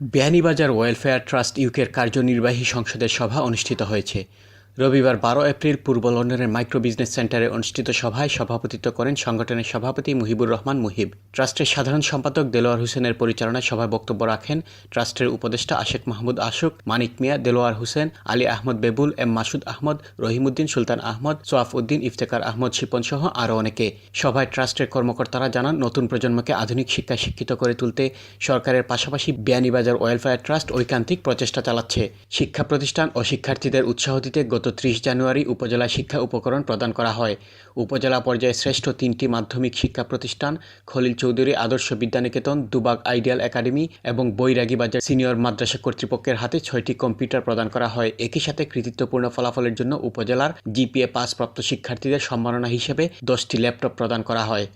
Beanibazar welfare trust ইউকের কার্যনির্বাহী সংসদের সভা অনুষ্ঠিত হয়েছে। রবিবার বারো এপ্রিল পূর্ব লন্ডনের মাইক্রো বিজনেস সেন্টারে অনুষ্ঠিত সভায় সভাপতিত্ব করেন সংগঠনের সভাপতি মুহিবুর রহমান মুহিব। ট্রাস্টের সাধারণ সম্পাদক দেলোয়ার হোসেনের পরিচালনায় সভায় বক্তব্য রাখেন ট্রাস্টের উপদেষ্টা আশেক মাহমুদ আশুক, মানিক মিয়া, দেলোয়ার হোসেন, আলী আহমদ বেবুল, এম মাসুদ আহমদ, রহিমউদ্দিন সুলতান আহমদ, সোয়াফ উদ্দিন ইফতেকার আহমদ শিপন সহ আরও অনেকে। সভায় ট্রাস্টের কর্মকর্তারা জানান, নতুন প্রজন্মকে আধুনিক শিক্ষায় শিক্ষিত করে তুলতে সরকারের পাশাপাশি বিয়ানীবাজার ওয়েলফেয়ার ট্রাস্ট ঐকান্তিক প্রচেষ্টা চালাচ্ছে। শিক্ষা প্রতিষ্ঠান ও শিক্ষার্থীদের উৎসাহ দিতে গত ত্রিশ জানুয়ারি উপজেলা শিক্ষা উপকরণ প্রদান করা হয়। উপজেলা পর্যায়ে শ্রেষ্ঠ তিনটি মাধ্যমিক শিক্ষা প্রতিষ্ঠান, খলিল চৌধুরী আদর্শ বিদ্যানিকেতন, দুবাগ আইডিয়াল একাডেমি এবং বৈরাগী বাজার সিনিয়র মাদ্রাসা কর্তৃপক্ষের হাতে ছয়টি কম্পিউটার প্রদান করা হয়। একই সাথে কৃতিত্বপূর্ণ ফলাফলের জন্য উপজেলার জিপিএ পাসপ্রাপ্ত শিক্ষার্থীদের সম্মাননা হিসেবে দশটি ল্যাপটপ প্রদান করা হয়।